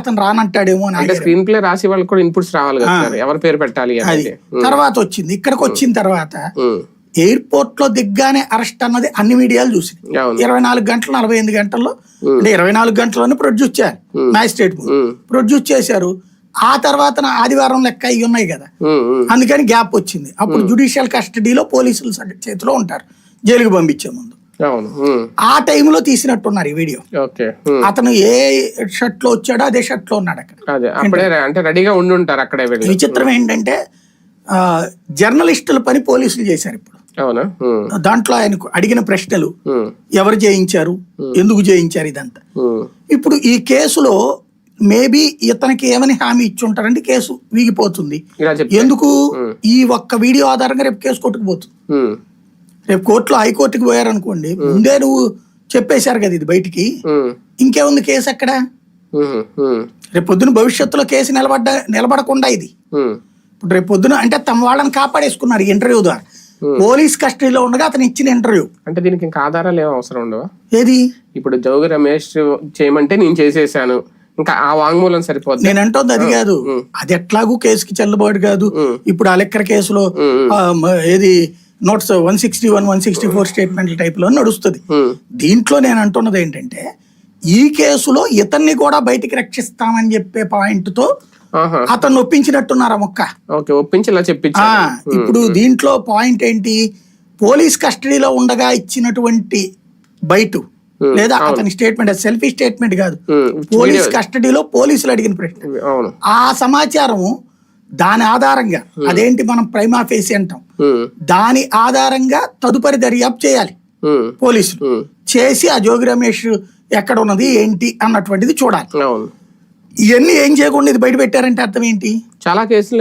అతను రానంటాడేమో అని. Screen play రాసి వాళ్ళకి కూడా ఇన్పుట్స్ రావాలి కదా ఎవరి పేరు పెట్టాలి అది తర్వాత వచ్చింది. ఇక్కడికి వచ్చిన తర్వాత ఎయిర్పోర్ట్లో దిగ్గానే అరెస్ట్ అన్నది అన్ని మీడియాలు చూసింది. అవును. ఇరవై నాలుగు గంటలు నలభై ఎనిమిది గంటల్లో అంటే ఇరవై నాలుగు గంటల్లోనే ప్రొడ్యూస్ చేయాలి. మ్యాజిస్ట్రేట్ ప్రొడ్యూస్ చేశారు. ఆ తర్వాత ఆదివారం లెక్క ఇవి ఉన్నాయి కదా. అందుకని గ్యాప్ వచ్చింది. అప్పుడు జుడిషియల్ కస్టడీలో పోలీసులు చేతిలో ఉంటారు. జైలుకి పంపించే ముందు. ఆ టైంలో తీసినట్టున్నారు ఈ వీడియో. అతను ఏ షర్ట్లో వచ్చాడో అదే షర్ట్లో ఉన్నాడు అక్కడ. అంటే రెడీగా ఉండి ఉంటారు అక్కడే విచిత్రం ఏంటంటే జర్నలిస్టుల పని పోలీసులు చేశారు ఇప్పుడు. దాంట్లో ఆయనకు అడిగిన ప్రశ్నలు ఎవరు చేయించారు ఎందుకు చేయించారు ఇదంతా. ఇప్పుడు ఈ కేసులో మేబీ ఇతనికి ఏమని హామీ ఇచ్చి ఉంటారంటే కేసు వీగిపోతుంది. ఎందుకు? ఈ ఒక్క వీడియో ఆధారంగా రేపు కేసు కొట్టుకుపోతుంది రేపు కోర్టులో హైకోర్టుకి పోయారనుకోండి ముందే నువ్వు చెప్పేశారు కదా ఇది బయటికి. ఇంకేముంది కేసు అక్కడ? రేపు పొద్దున భవిష్యత్తులో కేసు నిలబడ్డ నిలబడకుండా ఇది. ఇప్పుడు రేపు పొద్దున అంటే తమ వాళ్ళని కాపాడేసుకున్నారు ఇంటర్వ్యూ ద్వారా. పోలీస్ కస్టడీలో ఉండగా అతను ఇచ్చిన ఇంటర్వ్యూ. అంటే దీనికి ఇంకా ఆధారాలు ఏం అవసరం ఉండవా? ఏది? ఇప్పుడు జోగి రమేష్ చేయమంటే నేను చేసేసాను. ఇంకా ఆ వాంగ్మూలం సరిపోద్ది? నేను అంటోంది అది కాదు. అది ఎట్లాగూ కేసుకి చెల్లుబాటు కాదు. ఇప్పుడు ఆ లెక్కర కేసులో ఏది? Notes one sixty one one sixty four statement టైప్లో నడుస్తుంది దీంట్లో నేను అంటున్నది ఏంటంటే ఈ కేసులో ఇతన్ని కూడా బయటికి రక్షిస్తామని చెప్పే పాయింట్తో ఆహా. అతను ఒప్పించినట్టున్నారు ఆ మొక్క ఇప్పుడు దీంట్లో పాయింట్ ఏంటి? పోలీస్ కస్టడీలో ఉండగా ఇచ్చినటువంటి బయట లేదా అతని స్టేట్మెంట్ సెల్ఫీ స్టేట్మెంట్ కాదు. పోలీస్ కస్టడీలో పోలీసులు అడిగిన ప్రశ్న. ఆ సమాచారం దాని ఆధారంగా అదేంటి మనం ప్రైమా ఫేసి అంటాం. దాని ఆధారంగా తదుపరి దర్యాప్తు చేయాలి. పోలీసులు చేసి ఆ జోగి రమేష్ ఎక్కడ ఉన్నది ఏంటి అన్నటువంటిది చూడాలి. ఇవన్నీ ఏం చేయకుండా ఇది బయట పెట్టారంటే అర్థం ఏంటి? చాలా కేసులు